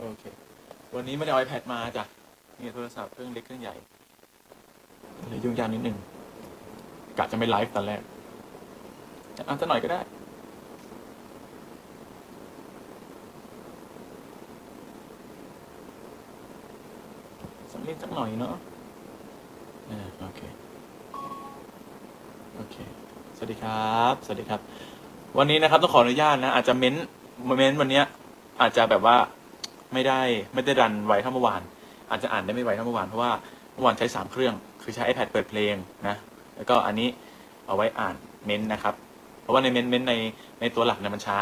โอเค วันนี้ไม่ได้เอา iPad มาจ้ะนี่โทรศัพท์เครื่องเล็กเครื่องใหญ่เลยยุ่งยากนิดนึงกะจะไม่ไลฟ์ตอนแรกเอาสักหน่อยก็ได้สักนิดสักหน่อยเนาะอ่าโอเค โอเค สวัสดีครับ สวัสดีครับ วันนี้นะครับต้องขออนุญาตนะ อาจจะเม้นเม้นวันนี้อาจจะแบบว่า ไม่ได้ไม่ได้รันไวเท่าเมื่อวาน อาจจะอ่านได้ไม่ไวเท่าเมื่อวานเพราะว่าเมื่อวานใช้สามเครื่อง คือใช้ iPad เปิดเพลงนะ แล้วก็อันนี้เอาไว้อ่านเม้นนะครับ เพราะว่าในเม้นเม้นในในตัวหลักเนี่ยมันช้า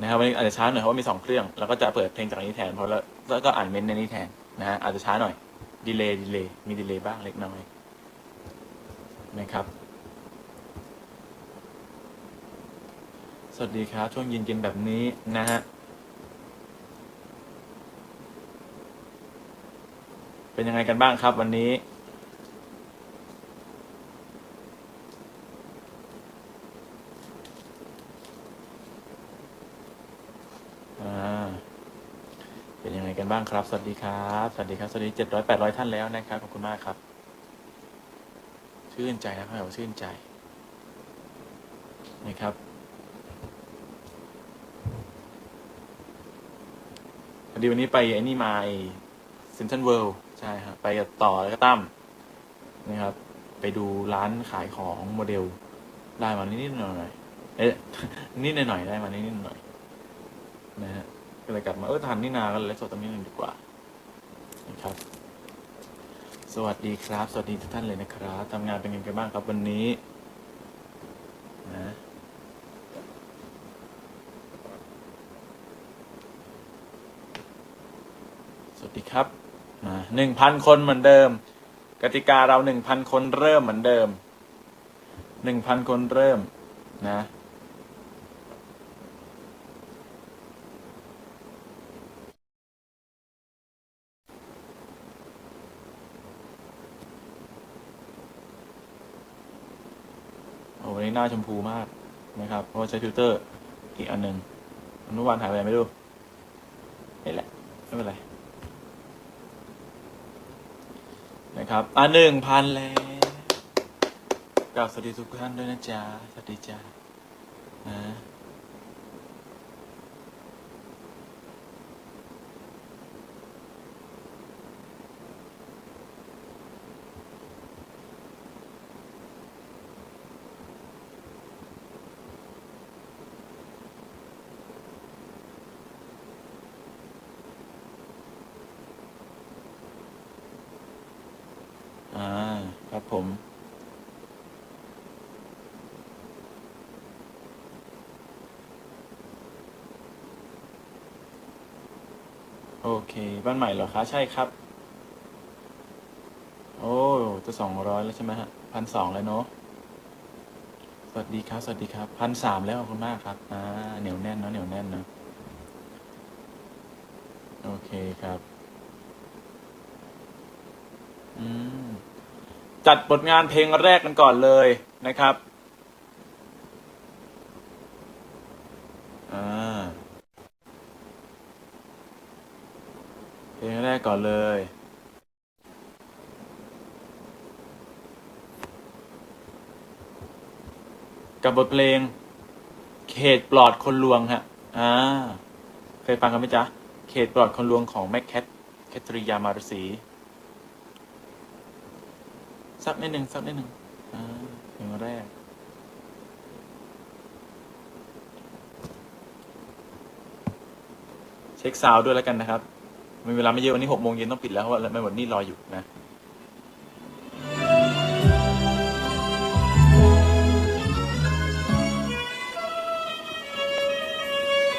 นะครับวันนี้อาจจะช้าหน่อยเพราะว่ามีสองเครื่องแล้วก็จะเปิดเพลงจากนี้แทนเพราะแล้วแล้วก็อ่านเม้นต์ในนี้แทนนะฮะอาจจะช้าหน่อยดีเลย์ดีเลย์มีดีเลย์บ้างเล็กน้อยนะครับ สวัสดีครับช่วงเย็นๆแบบนี้นะฮะ เป็นยังไงกันบ้างครับวันนี้ เป็นยังไงกันบ้างครับ สวัสดีครับ สวัสดีครับ สวัสดีเจ็ดร้อยแปดร้อยท่านแล้วนะครับ ขอบคุณมากครับ ชื่นใจนะครับผมชื่นใจนะครับพอดีวันนี้ไปไอ้นี่มาเซนทรัลเวิลด์ ช่ครับไปกับต่อแล้วก็ตั้มนะครับ ไปดูร้านขายของโมเดลได้มานิดๆหน่อยๆเอ๊ะนิดหน่อยๆได้มานิดๆหน่อยๆนะฮะก็เลยกลับมาเออทันนี่นาก็เลยสดตรงนี้หนึ่งดีกว่านะครับ สวัสดีครับ สวัสดีทุกท่านเลยนะครับทำงานเป็นยังไงบ้างครับวันนี้นะสวัสดีครับมา หนึ่งพันคนเหมือนเดิม กติกาเราหนึ่งพันคนเริ่มเหมือนเดิมหนึ่งพันคนเริ่มนะโอ้วันนี้หน้าชมพูมากนะครับ เพราะใช้ฟิลเตอร์อีกอันหนึ่งเมื่อวานถ่ายไปไหนไม่รู้นี่แหละ ไม่เป็นไร นะครับ อะหนึ่งพันแล้วกราวสวัสดีทุกท่านด้วยนะจ๊ะ สวัสดีจ้านะอ่า ครับผม โอ เค บ้านใหม่เหรอคะ ใช่ครับ โอ้จะสองร้อยแล้วใช่ไหมฮะพันสองแล้วเนาะสวัสดีครับ สวัสดีครับพันสามแล้วขอบคุณมากครับอ่าเหนียวแน่นเนาะเหนียวแน่นเนาะโอเคครับ อืมจัดบทงานเพลงแรกกันก่อนเลยนะครับ อ่า เพลงแร ก่อนเลย กับบทเพลง เขตปลอดคนลวงฮะ อ่า เคยฟังกันไหมจ๊ะ เขตปลอดคนลวงของแม็กแคทแคทริยามารสีสักนิดหนึ่งสักนิดหนึ่งอ่าเพลงแรกเช็คซาวด้วยแล้วกันนะครับ มีเวลาไม่เยอะวันนี้หกโมงเย็นต้องปิดแล้วเพราะว่าไม่หมดนี่รออยู่นะ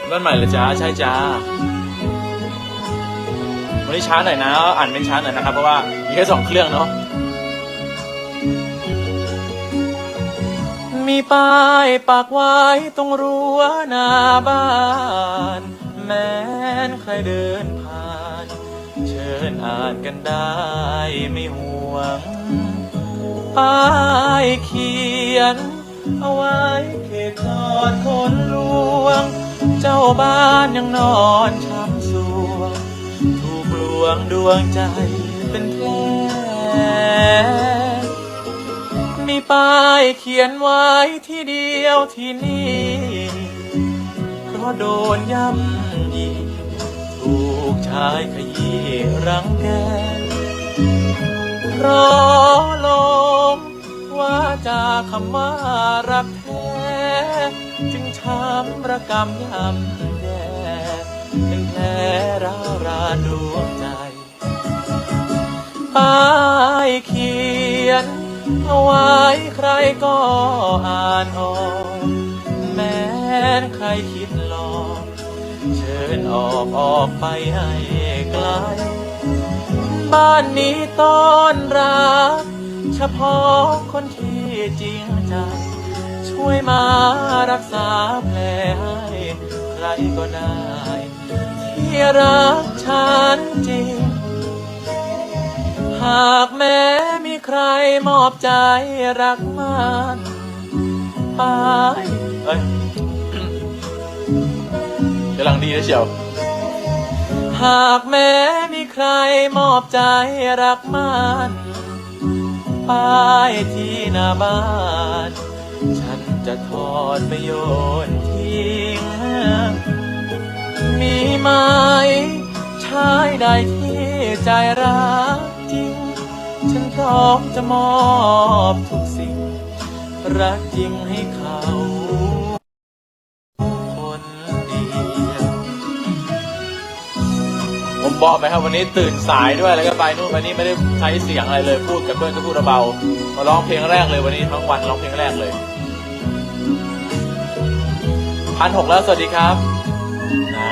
บ้านใหม่เลยจ้าใช่จ้าวันนี้ช้าหน่อยนะอ่านเป็นช้าหน่อยนะครับ เพราะว่ามีแค่สองเครื่องเนาะมีป้ายปากไว้ตรงรั้วหน้าบ้าน แม้นใครเดินผ่าน เชิญอ่านกันได้ไม่ห่วงป้ายเขียน เอาไว้เขตจอดคนลวง เจ้าบ้านยังนอนช้ำสวง ถูกลวงดวงใจเป็นแผลมีป้ายเขียนไว้ที่เดียวที่นี่เพราะโดนย่ำายขยี้รังแกราะลมว่าจาคำว่ารักแท้ จึงช้ำระกำยำแย่เป็นแผลร้าวราดวงใจป้ายเขียนเอาไว้ใครก็อ่านออกแม้นใครคิดหลอกเชิญออกออกไปให้ ไกลบ้านนี้ต้อนรับ เฉพาะคนที่จริงใจ ช่วยมารักษาแผลให้ใครก็ได้ ที่รักฉันจริง หากแม้มีใครมอบใจรักมันไปเอ้ยกำลังดีนะเชียว หากแม้มีใครมอบใจรักมันป้ายที่หน้าบ้าน ฉันจะทอดไปโยนทิ้ง มีไหมชายใดที่ใจรักจริง ฉันพร้อมจะมอบทุกสิ่ง รักจริงให้เขา บอกไหมครับวันนี้ตื่นสายด้วยแล้วก็ไปนู่นไปนี่ไม่ได้ใช้เสียงอะไรเลยพูดกับเพื่อนก็พูดเบามาร้องเพลงแรกเลยวันนี้ทั้งวันร้องเพลงแรกเลยพันหกแล้วสวัสดีครับนะ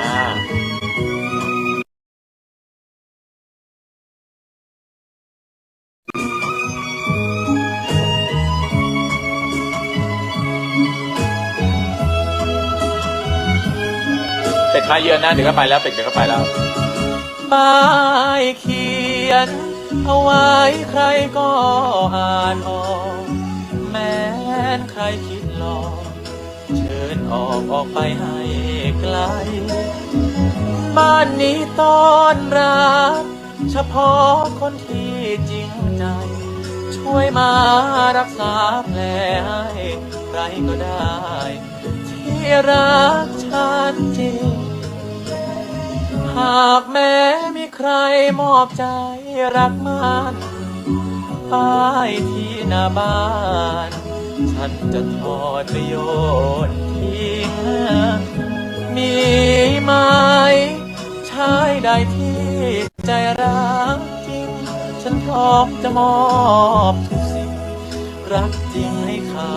เป็ดมาเยือนนะเดี๋ยวก็ไปแล้วเป็ดเดี๋ยวก็ไปแล้ว ป้ายเขียน เอาไว้ใครก็อ่านออก แม้นใครคิดหลอกเชิญออกออกไปให้ไกล บ้านนี้ต้อนรับเฉพาะคนที่จริงใจ ช่วยมารักษาแผลให้ใครก็ได้ ที่รักฉันจริงหากแม้ รมอบใจรักมันป้ายที่หน้าบ้าน ฉันจะทอดไปโยชน์ทิ้งมีไหมชายใดที่ใจรักจริง ฉันพร้อมจะมอบทุกสิ่ง รักจริงให้เขา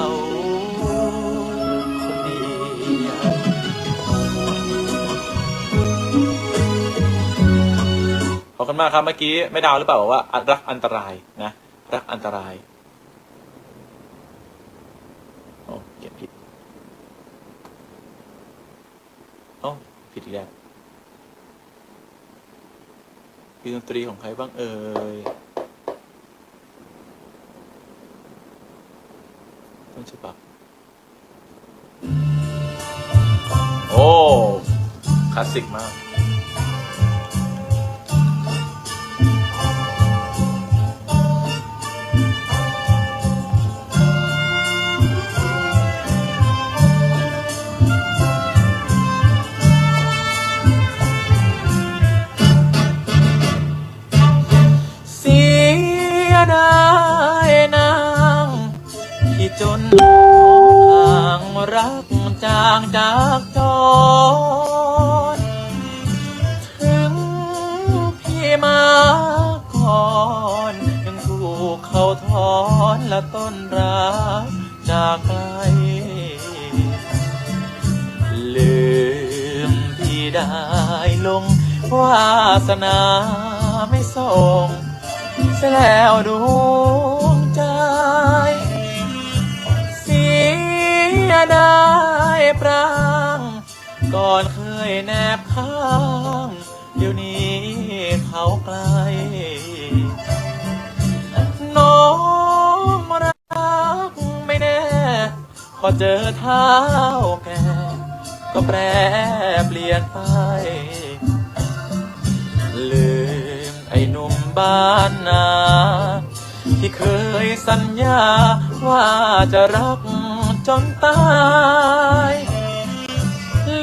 คุณมากครับเมื่อกี้ไม่ดาวหรือเปล่าบอกว่ารักอันตรายนะรักอันตรายโอ้เก็บผิดโอ้ผิดอีกแล้วคือดนตรีของใครบ้างเอ่ยต้นฉบับโอ้คลาสสิกมาก รักจางจากจรถึงพี่มาก่อนยังถูกเขาทอนและต้นรักจากไกลลืมพี่ได้ลงวาสนาไม่ส่งเสแล้วดู ยดายปราง ก่อนเคยแนบข้าง เดี๋ยวนี้เขาไกล น้องรักไม่แน่พอเจอเท้าแก่ก็ก็แปรเปลี่ยนไป ลืมไอ้หนุ่มบ้านนา ที่เคยสัญญาว่าจะรัก จนตาย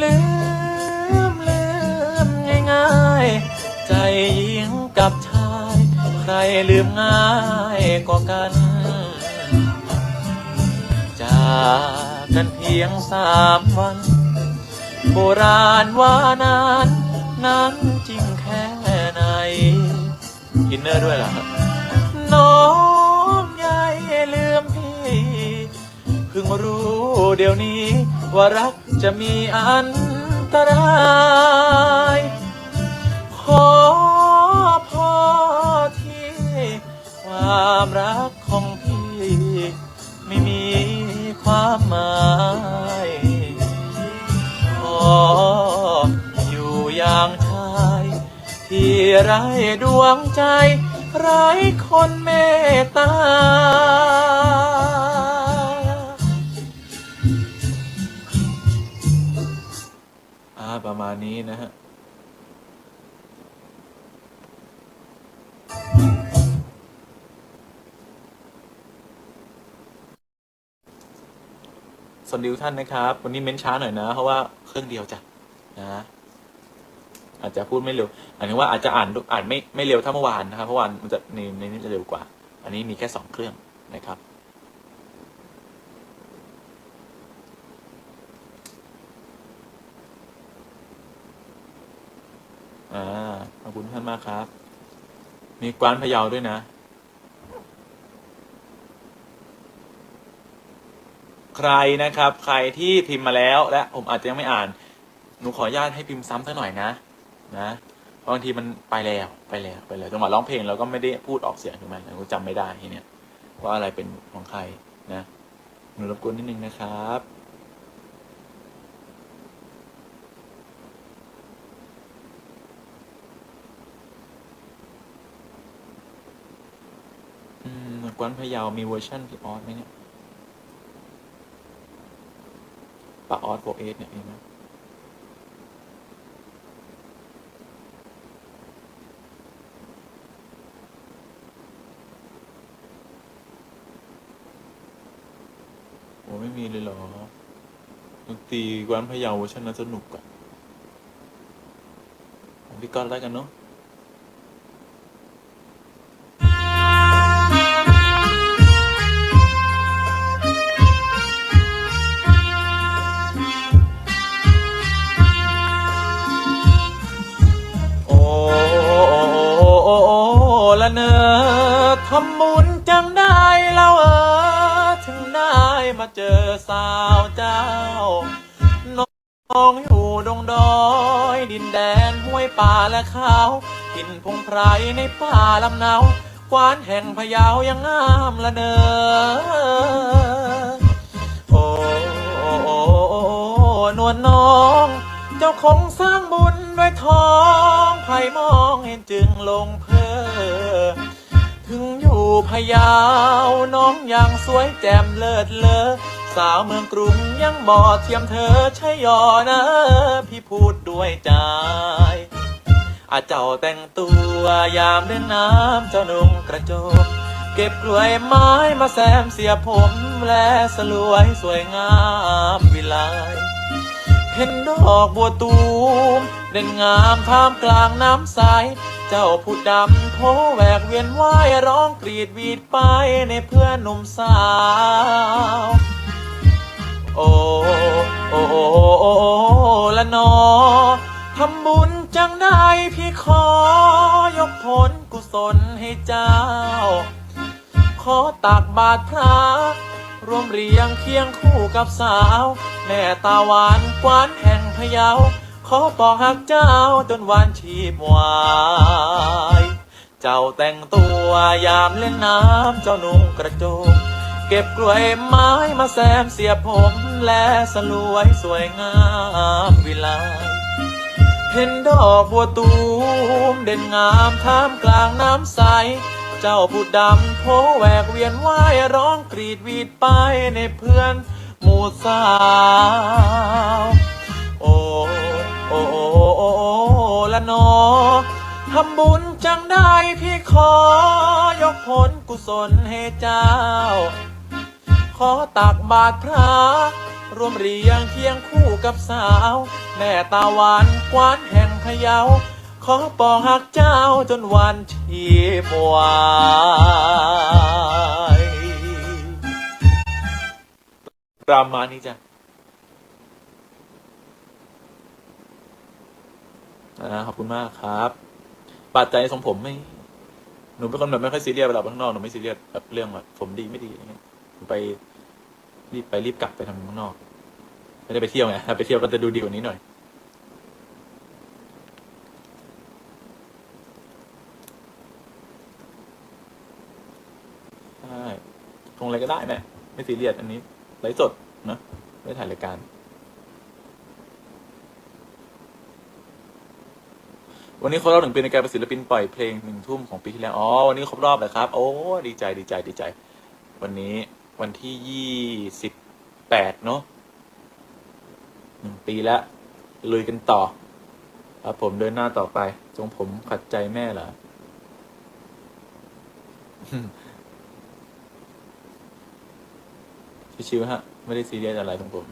ลืมลืมง่ายๆ ใจหญิงกับชาย ใครลืมง่ายกว่ากัน จากกันเพียงสามวัน โบราณว่านาน นั้นจริงแค่ไหนอินเนอร์ด้วยเหรอครับ เดี๋ยวนี้ ว่ารักจะมีอันตรายขอพ่อที่ความรักของพี่ ไม่มีความหมายขออยู่อย่างชายที่ไร้ดวงใจ ไร้คนเมตตา นี้นะฮะสวัสดีทุกท่านนะครับ วันนี้เม้นช้าหน่อยนะ เพราะว่าเครื่องเดียวจ้ะนะอาจจะพูดไม่เร็วอันนี้ว่าอาจจะอ่านอ่านไม่ไม่เร็วเท่าเมื่อวานนะครับเพราะวานมันจะในในนี้จะเร็วกว่า อันนี้มีแค่สองเครื่องนะครับ อ่าขอบคุณท่านมากครับ มีกวานพะเยาด้วยนะ ใครนะครับ ใครที่พิมพ์มาแล้วและผมอาจจะยังไม่อ่าน หนูขออนุญาตให้พิมพ์ซ้ำสักหน่อยนะนะเพราะบางทีมันไปแล้วไปแล้วไปแล้วจังหวะร้องเพลงเราก็ไม่ได้พูดออกเสียงถูกไหมเราก็จำไม่ได้ทีเนี้ยว่าอะไรเป็นของใครนะหนูรบกวนนิดนึงนะครับ อืมก วนพะเยามีเวอร์ชันพี่ออสไหมเนี่ยปะออสโฟเอสเนี่ยเห็นไหมโอ้ไม่มีเลยเหรอดนตรีกวนพะเยาเวอร์ชันนั้นสนุกอะของพี่ก้อนแล้กันเนาะ ละเนอทำบุญจังได้แล้วเออถึงได้มาเจอสาวเจ้า น้องอยู่ดงดอย ดินแดนห้วยป่าและเขากินพงไพรในป่าลำเนากวานแห่งพะเยายังงามละเนอโอ้โอ้โอ้นวลน้อง จ้าคงสร้างบุญด้วยทองไผ่มองเห็นจึงลงเพอถึงอยู่พยาวน้องยังสวยแจ่มเลิศเลอสาวเมืองกรุงยังบ่เทียมเธอใช่ยอนะพี่พูดด้วยใจอาเจ้าแต่งตัวยามเดินน้ำเจ้านุ่งกระโจมเก็บกล้วยไม้มาแซมเสียผมและสลวยสวยงามวิไล เห็นดอกบัวตูมเด่นงามท่ามกลางน้ำใส เจ้าผู้ดำโพแหวกเวียนว่ายร้องกรีดวีดไปในเพื่อนหนุ่มสาว โอ้โอ้โอ้โอ้ละนอทำบุญจังได้พี่ขอยกผลกุศลให้เจ้า ขอตักบาตรพระ รวมเรียงเคียงคู่กับสาว แม่ตาหวานกวานแห่งพะเยา ขอบอกหักเจ้าจนวันชีพวายเจ้าแต่งตัวยามเล่นน้ำเจ้านุ่งกระโจมเก็บกล้วยไม้มาแซมเสียบผม และสลวยสวยงามวิไลเห็นดอกบัวตูมเด่นงามท่ามกลางน้ำใส เจ้าผู้ดำโพแหวกเวียนว่ายร้องกรีดวีดไปในเพื่อนหมู่สาวโอ้ละนอทำบุญจังได้พี่ขอยกผลกุศลให้เจ้า ขอตักบาตรพระรวมเรียงเคียงคู่กับสาว แม่ตาหวานกวานแห่งพะเยา ขอปองหักเจ้าจนวันชีพวายประมาณนี้จ้ะขอบคุณมากครับปัจจัยทรงผมไม่ หนูเป็นคนแบบไม่ค่อยซีเรียสเวลาไปข้างนอกหนูไม่ซีเรียสแบบเรื่องแบบผมดีไม่ดีอะไรเงี้ยหนูไปรีบไปรีบกลับไปทำข้างนอก ไม่ได้ไปเที่ยวไงถ้าไปเที่ยวก็จะดูดีกว่านี้หน่อย ใช่คงอะไรก็ได้แม่ไม่ซีเรียสอันนี้ไลฟ์สดนะไม่ถ่ายรายการ วันนี้ครบรอบหนึ่งปีในการเป็นศิลปินปล่อยเพลงหนึ่งทุ่มของปีที่แล้วอ๋อวันนี้ครบรอบเลยครับ โอ้ดีใจดีใจดีใจ วันนี้วันที่ยี่สิบแปดเนาะหนึ่งปีแล้วลุยกันต่อครับผมเดินหน้าต่อไปจงผมขัดใจแม่เหรอ ชิวๆฮะ ไม่ได้ซีเรียสอะไรของผม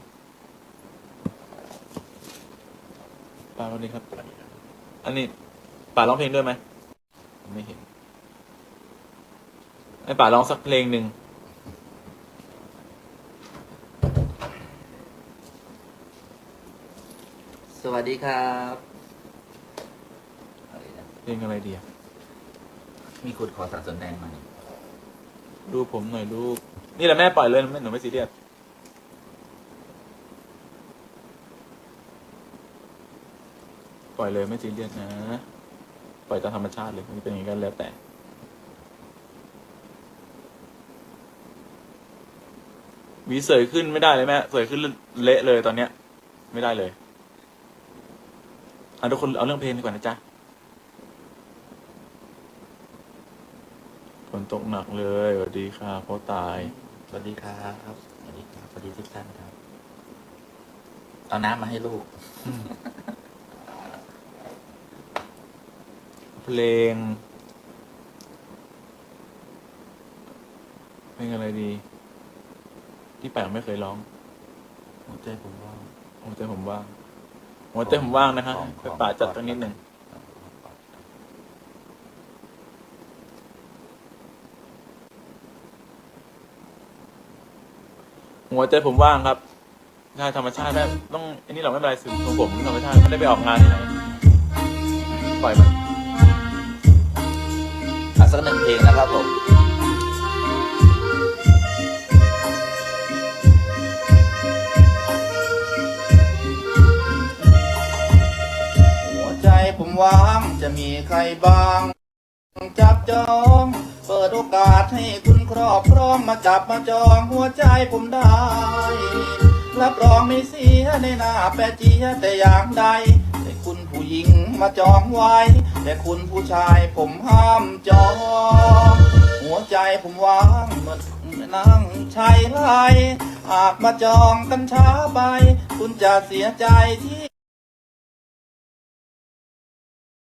ป้าวันนี้ครับ อันนี้ป่าร้องเพลงด้วยไหมไม่เห็นให้ป่าร้องสักเพลงหนึ่งสวัสดีครับอะไรนะเพลงอะไรดีอะมีคุณขอสารสนแดงมานี่ดูผมหน่อยลูก นี่แหละแม่ปล่อยเลยไม่หนูไม่ซีเรียสปล่อยเลยไม่ซีเรียสนะ ปล่อยตามธรรมชาติเลยมันเป็นอย่างนี้กันแล้วแต่ หวีเสยขึ้นไม่ได้เลยแม่เสยขึ้นเละเลยตอนเนี้ย ไม่ได้เลยอะทุกคนเอาเรื่องเพลงดีกว่านะจ๊ะฝนตกหนักเลยสวัสดีค่ะพ่อตาย สวัสดีครับสวัสดีครับสวัสดีทุกท่านครับ เอาน้ำมาให้ลูก เพลง เพลงอะไรดี ที่แปลกไม่เคยร้อง หัวใจผมว่าง หัวใจผมว่าง หัวใจผมว่างนะฮะของไปป่าจัดตั้งนิดหนึ่ง หัวใจผมว่างครับใช่ธรรมชาติแบบต้องอันนี้เราไม่เป็นไรสื่อของผมธรรมชาติไม่ได้ไปออกงานที่ไหนปล่อยมันอะสักหนึ่งเพลงนะครับผมหัวใจผมว่างจะมีใครบ้าง จับจอง เปิดโอกาสให้คุณ ครอบครองมาจับมาจองหัวใจผมได้รับรองไม่เสียในหน้าแปะเจีแต่อย่างใด แต่คุณผู้หญิงมาจองไว้ แต่คุณผู้ชายผมห้ามจอง หัวใจผมว่างเหมือนนั่งชายไลหากมาจองกันช้าไป คุณจะเสียใจที่